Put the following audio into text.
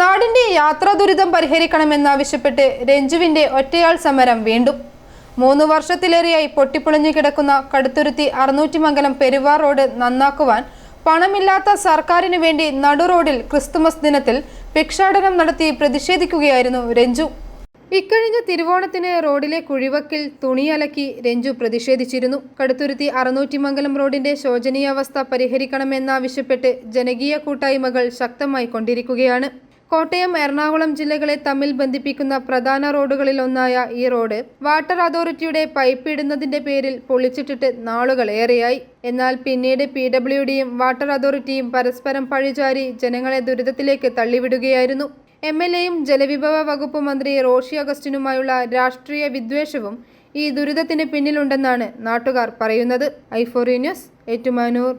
നാടിന്റെ യാത്രാ ദുരിതം പരിഹരിക്കണമെന്നാവശ്യപ്പെട്ട് രഞ്ജുവിന്റെ ഒറ്റയാൾ സമരം വീണ്ടും. മൂന്ന് വർഷത്തിലേറെയായി പൊട്ടിപ്പൊളിഞ്ഞു കിടക്കുന്ന കടുത്തുരുത്തി അറുന്നൂറ്റിമംഗലം പെരുവാർ റോഡ് നന്നാക്കുവാൻ പണമില്ലാത്ത സർക്കാരിനു വേണ്ടി നടുറോഡിൽ ക്രിസ്തുമസ് ദിനത്തിൽ ഭിക്ഷാടനം നടത്തി പ്രതിഷേധിക്കുകയായിരുന്നു രഞ്ജു. ഇക്കഴിഞ്ഞ തിരുവോണത്തിന് റോഡിലെ കുഴിവക്കിൽ തുണിയലക്കി രഞ്ജു പ്രതിഷേധിച്ചിരുന്നു. കടുത്തുരുത്തി അറുന്നൂറ്റിമംഗലം റോഡിന്റെ ശോചനീയാവസ്ഥ പരിഹരിക്കണമെന്നാവശ്യപ്പെട്ട് ജനകീയ കൂട്ടായ്മകൾ ശക്തമായി കൊണ്ടിരിക്കുകയാണ്. കോട്ടയം എറണാകുളം ജില്ലകളെ തമ്മിൽ ബന്ധിപ്പിക്കുന്ന പ്രധാന റോഡുകളിൽ ഒന്നായ ഈ റോഡ് വാട്ടർ അതോറിറ്റിയുടെ പൈപ്പ് ഇടുന്നതിന്റെ പേരിൽ പൊളിച്ചിട്ടിട്ട് നാളുകളേറെയായി എന്നാൽ പിന്നീട് പി ഡബ്ല്യു ഡിയും വാട്ടർ അതോറിറ്റിയും പരസ്പരം പഴിചാരി ജനങ്ങളെ ദുരിതത്തിലേക്ക് തള്ളിവിടുകയായിരുന്നു. എം എൽ എയും ജലവിഭവ വകുപ്പ് മന്ത്രി റോഷി അഗസ്റ്റിനുമായുള്ള രാഷ്ട്രീയ വിദ്വേഷവും ഈ ദുരിതത്തിന് പിന്നിലുണ്ടെന്നാണ് നാട്ടുകാർ പറയുന്നത്. ഐഫോറി ന്യൂസ് ഏറ്റുമാനൂർ.